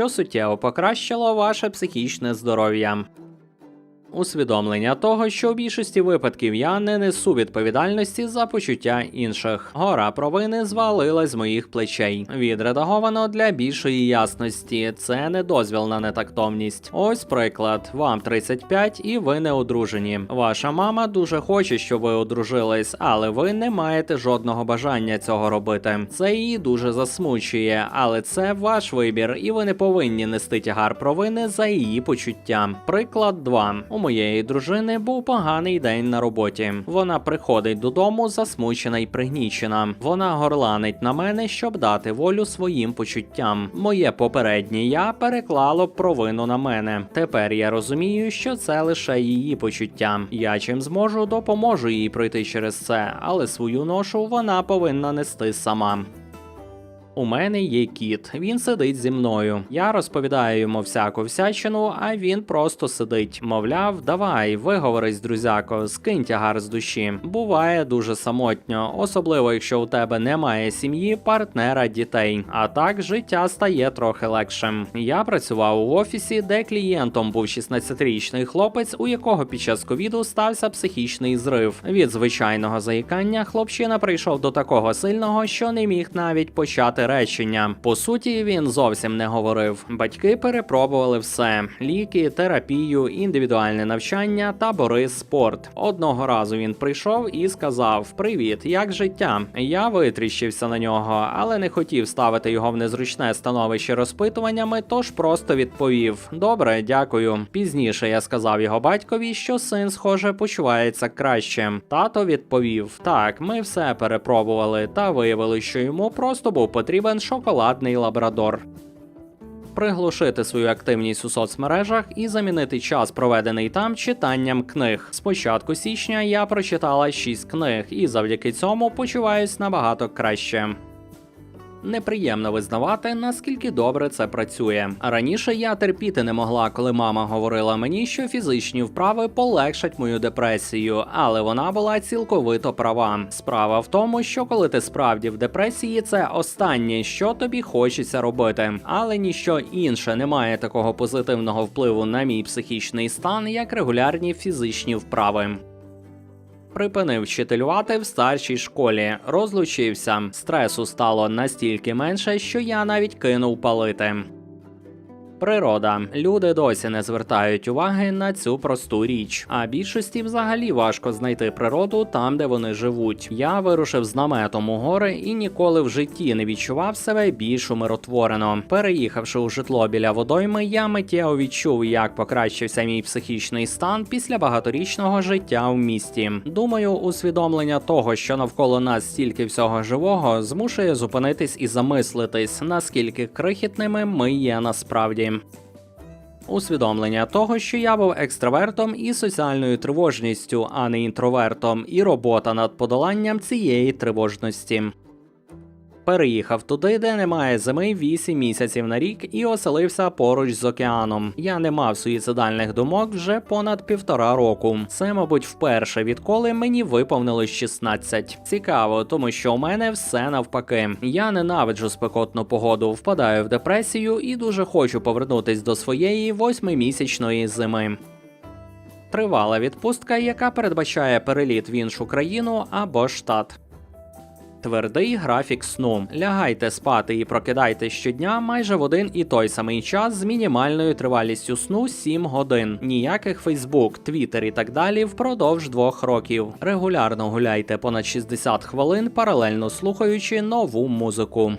що суттєво покращило ваше психічне здоров'я. Усвідомлення того, що у більшості випадків я не несу відповідальності за почуття інших. Гора провини звалилась з моїх плечей. Відредаговано для більшої ясності. Це не дозвіл на нетактовність. Ось приклад: вам 35 і ви не одружені. Ваша мама дуже хоче, щоб ви одружились, але ви не маєте жодного бажання цього робити. Це її дуже засмучує, але це ваш вибір, і ви не повинні нести тягар провини за її почуття. Приклад 2. Моєї дружини був поганий день на роботі. Вона приходить додому засмучена й пригнічена. Вона горланить на мене, щоб дати волю своїм почуттям. Моє попереднє я переклало провину на мене. Тепер я розумію, що це лише її почуття. Я чим зможу, допоможу їй пройти через це, але свою ношу вона повинна нести сама. У мене є кіт, він сидить зі мною. Я розповідаю йому всяку всячину, а він просто сидить. Мовляв, давай, виговорись, друзяко, скинь тягар з душі. Буває дуже самотньо, особливо якщо у тебе немає сім'ї, партнера, дітей. А так життя стає трохи легшим. Я працював у офісі, де клієнтом був 16-річний хлопець, у якого під час ковіду стався психічний зрив. Від звичайного заїкання хлопчина прийшов до такого сильного, що не міг навіть почати речення. По суті, він зовсім не говорив. Батьки перепробували все: ліки, терапію, індивідуальне навчання, табори, спорт. Одного разу він прийшов і сказав: Привіт, як життя? Я витріщився на нього, але не хотів ставити його в незручне становище розпитуваннями, тож просто відповів: Добре, дякую. Пізніше я сказав його батькові, що син, схоже, почувається краще. Тато відповів: Так, ми все перепробували, та виявили, що йому просто був потрібен шоколадний лабрадор. Приглушити свою активність у соцмережах і замінити час, проведений там, читанням книг. З початку січня я прочитала 6 книг, і завдяки цьому почуваюсь набагато краще. Неприємно визнавати, наскільки добре це працює. Раніше я терпіти не могла, коли мама говорила мені, що фізичні вправи полегшать мою депресію, але вона була цілковито права. Справа в тому, що коли ти справді в депресії, це останнє, що тобі хочеться робити, але ніщо інше не має такого позитивного впливу на мій психічний стан, як регулярні фізичні вправи. Припинив вчителювати в старшій школі, розлучився. Стресу стало настільки менше, що я навіть кинув палити. Природа. Люди досі не звертають уваги на цю просту річ. А більшості взагалі важко знайти природу там, де вони живуть. Я вирушив з наметом у гори і ніколи в житті не відчував себе більш умиротворено. Переїхавши у житло біля водойми, я миттєво відчув, як покращився мій психічний стан після багаторічного життя в місті. Думаю, усвідомлення того, що навколо нас стільки всього живого, змушує зупинитись і замислитись, наскільки крихітними ми є насправді. Усвідомлення того, що я був екстравертом і соціальною тривожністю, а не інтровертом, і робота над подоланням цієї тривожності. Переїхав туди, де немає зими 8 місяців на рік, і оселився поруч з океаном. Я не мав суїцидальних думок вже понад півтора року. Це, мабуть, вперше, відколи мені виповнилось 16. Цікаво, тому що у мене все навпаки. Я ненавиджу спекотну погоду, впадаю в депресію і дуже хочу повернутись до своєї восьмимісячної зими. Тривала відпустка, яка передбачає переліт в іншу країну або штат. Твердий графік сну. Лягайте спати і прокидайте щодня майже в один і той самий час з мінімальною тривалістю сну 7 годин. Ніяких Фейсбук, Твіттер і так далі впродовж двох років. Регулярно гуляйте понад 60 хвилин, паралельно слухаючи нову музику.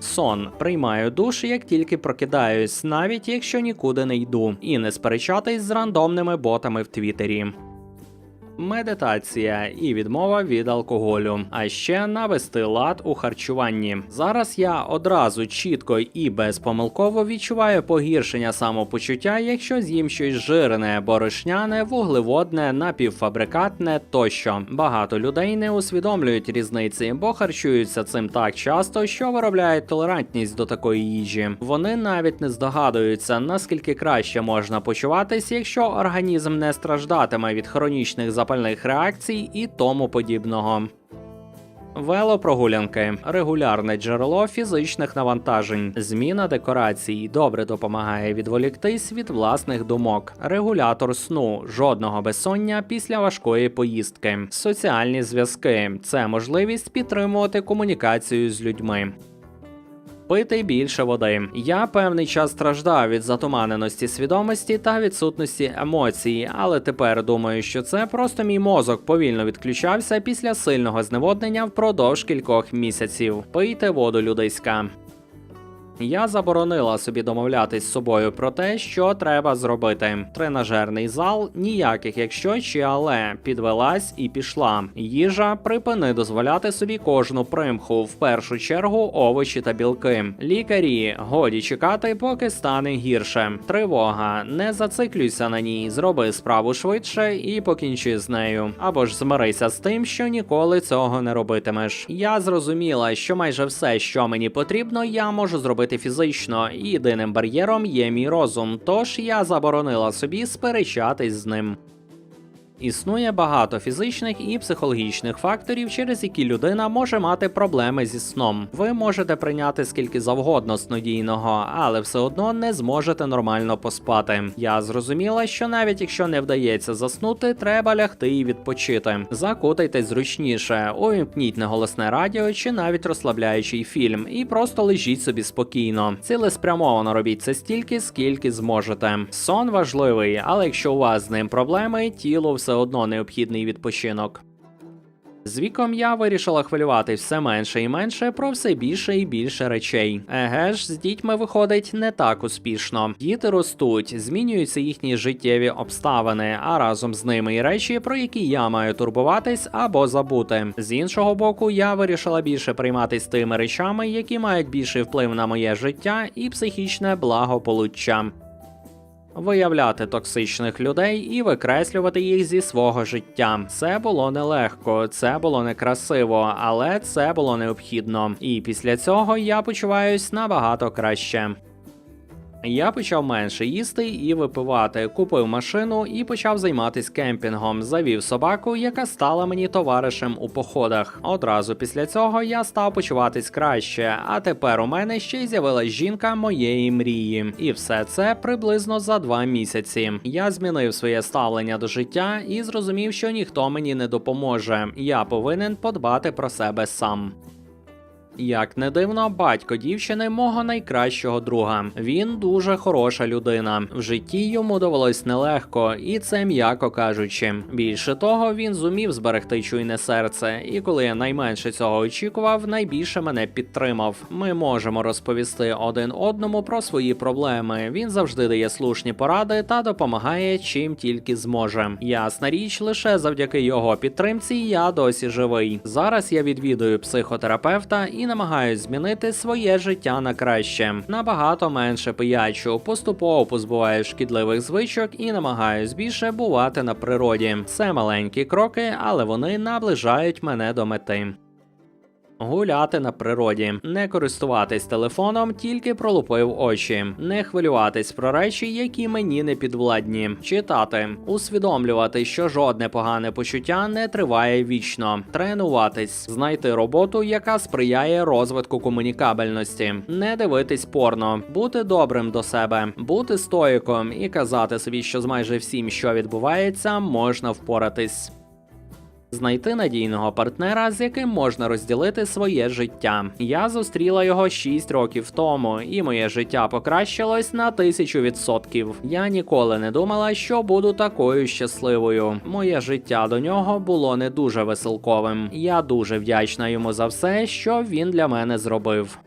Сон приймаю душ, як тільки прокидаюсь, навіть якщо нікуди не йду, і не сперечатись з рандомними ботами в Твіттері. Медитація і відмова від алкоголю, а ще навести лад у харчуванні. Зараз я одразу чітко і безпомилково відчуваю погіршення самопочуття, якщо з'їм щось жирне, борошняне, вуглеводне, напівфабрикатне тощо. Багато людей не усвідомлюють різниці, бо харчуються цим так часто, що виробляють толерантність до такої їжі. Вони навіть не здогадуються, наскільки краще можна почуватись, якщо організм не страждатиме від хронічних запальних реакцій і тому подібного. Велопрогулянки регулярне джерело фізичних навантажень. Зміна декорацій добре допомагає відволіктись від власних думок. Регулятор сну жодного безсоння після важкої поїздки. Соціальні зв'язки це можливість підтримувати комунікацію з людьми. Пити більше води. Я певний час страждав від затуманеності свідомості та відсутності емоцій, але тепер думаю, що це просто мій мозок повільно відключався після сильного зневоднення впродовж кількох місяців. Пийте воду людиська. Я заборонила собі домовлятись з собою про те, що треба зробити. Тренажерний зал ніяких, якщо чи але підвелась і пішла. Їжа припини дозволяти собі кожну примху, в першу чергу овочі та білки. Лікарі годі чекати, поки стане гірше. Тривога, не зациклюйся на ній, зроби справу швидше і покінчи з нею. Або ж змирися з тим, що ніколи цього не робитимеш. Я зрозуміла, що майже все, що мені потрібно, я можу зробити фізично, і єдиним бар'єром є мій розум, тож я заборонила собі сперечатись з ним. Існує багато фізичних і психологічних факторів, через які людина може мати проблеми зі сном. Ви можете прийняти скільки завгодно снодійного, але все одно не зможете нормально поспати. Я зрозуміла, що навіть якщо не вдається заснути, треба лягти і відпочити. Закутайтесь зручніше, увімкніть неголосне радіо чи навіть розслабляючий фільм, і просто лежіть собі спокійно. Цілеспрямовано робіть це стільки, скільки зможете. Сон важливий, але якщо у вас з ним проблеми, тіло все одно необхідний відпочинок. З віком я вирішила хвилюватись все менше і менше про все більше і більше речей. Еге ж, з дітьми виходить не так успішно. Діти ростуть, змінюються їхні життєві обставини, а разом з ними і речі, про які я маю турбуватись або забути. З іншого боку, я вирішила більше прийматись тими речами, які мають більший вплив на моє життя і психічне благополуччя виявляти токсичних людей і викреслювати їх зі свого життя. Це було нелегко, це було некрасиво, але це було необхідно. І після цього я почуваюсь набагато краще. Я почав менше їсти і випивати, купив машину і почав займатися кемпінгом. Завів собаку, яка стала мені товаришем у походах. Одразу після цього я став почуватись краще. А тепер у мене ще й з'явилась жінка моєї мрії. І все це приблизно за два місяці. Я змінив своє ставлення до життя і зрозумів, що ніхто мені не допоможе. Я повинен подбати про себе сам. Як не дивно, батько дівчини мого найкращого друга. Він дуже хороша людина. В житті йому довелось нелегко, і це м'яко кажучи. Більше того, він зумів зберегти чуйне серце, і коли я найменше цього очікував, найбільше мене підтримав. Ми можемо розповісти один одному про свої проблеми. Він завжди дає слушні поради та допомагає чим тільки зможе. Ясна річ, лише завдяки його підтримці я досі живий. Зараз я відвідую психотерапевта і намагаюсь змінити своє життя на краще. Набагато менше пиячу, поступово позбуваю шкідливих звичок і намагаюсь більше бувати на природі. Це маленькі кроки, але вони наближають мене до мети. Гуляти на природі, не користуватись телефоном, тільки пролупив очі, не хвилюватись про речі, які мені не підвладні, читати, усвідомлювати, що жодне погане почуття не триває вічно, тренуватись, знайти роботу, яка сприяє розвитку комунікабельності, не дивитись порно, бути добрим до себе, бути стоїком і казати собі, що з майже всім, що відбувається, можна впоратись. Знайти надійного партнера, з яким можна розділити своє життя. Я зустріла його 6 років тому, і моє життя покращилось на тисячу відсотків. Я ніколи не думала, що буду такою щасливою. Моє життя до нього було не дуже веселковим. Я дуже вдячна йому за все, що він для мене зробив.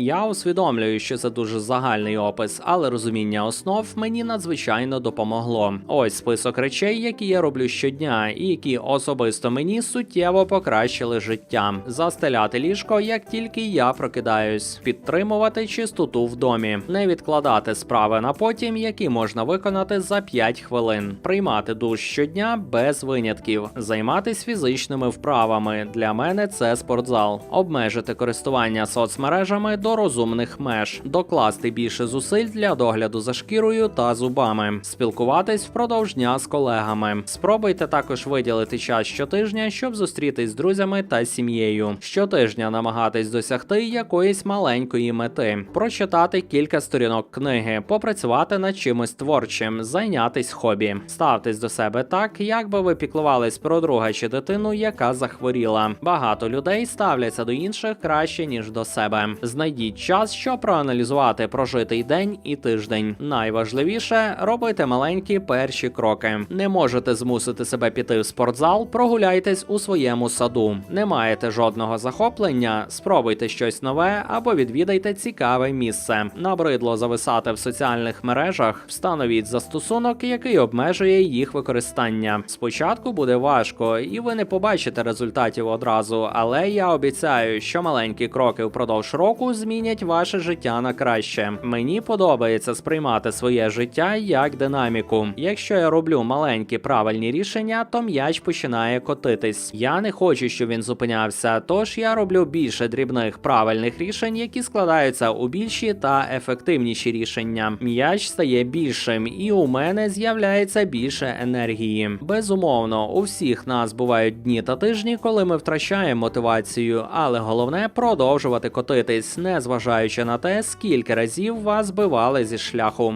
Я усвідомлюю, що це дуже загальний опис, але розуміння основ мені надзвичайно допомогло. Ось список речей, які я роблю щодня, і які особисто мені суттєво покращили життя. Застеляти ліжко, як тільки я прокидаюсь, підтримувати чистоту в домі, не відкладати справи на потім, які можна виконати за 5 хвилин, приймати душ щодня без винятків, займатися фізичними вправами. Для мене це спортзал, обмежити користування соцмережами до до розумних меж, докласти більше зусиль для догляду за шкірою та зубами, спілкуватись впродовж дня з колегами. Спробуйте також виділити час щотижня, щоб зустрітись з друзями та сім'єю. Щотижня намагатись досягти якоїсь маленької мети, прочитати кілька сторінок книги, попрацювати над чимось творчим, зайнятись хобі, ставтесь до себе так, як би ви піклувались про друга чи дитину, яка захворіла. Багато людей ставляться до інших краще ніж до себе. Знайдіть час, щоб проаналізувати прожитий день і тиждень. Найважливіше робити маленькі перші кроки. Не можете змусити себе піти в спортзал, прогуляйтесь у своєму саду. Не маєте жодного захоплення, спробуйте щось нове або відвідайте цікаве місце. Набридло зависати в соціальних мережах, встановіть застосунок, який обмежує їх використання. Спочатку буде важко, і ви не побачите результатів одразу, але я обіцяю, що маленькі кроки впродовж року змінять ваше життя на краще. Мені подобається сприймати своє життя як динаміку. Якщо я роблю маленькі правильні рішення, то м'яч починає котитись. Я не хочу, щоб він зупинявся, тож я роблю більше дрібних правильних рішень, які складаються у більші та ефективніші рішення. М'яч стає більшим, і у мене з'являється більше енергії. Безумовно, у всіх нас бувають дні та тижні, коли ми втрачаємо мотивацію, але головне продовжувати котитись, не зважаючи на те, скільки разів вас збивали зі шляху.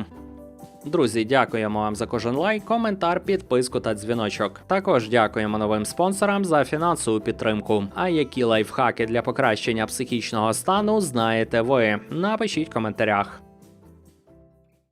Друзі, дякуємо вам за кожен лайк, коментар, підписку та дзвіночок. Також дякуємо новим спонсорам за фінансову підтримку. А які лайфхаки для покращення психічного стану знаєте ви? Напишіть в коментарях.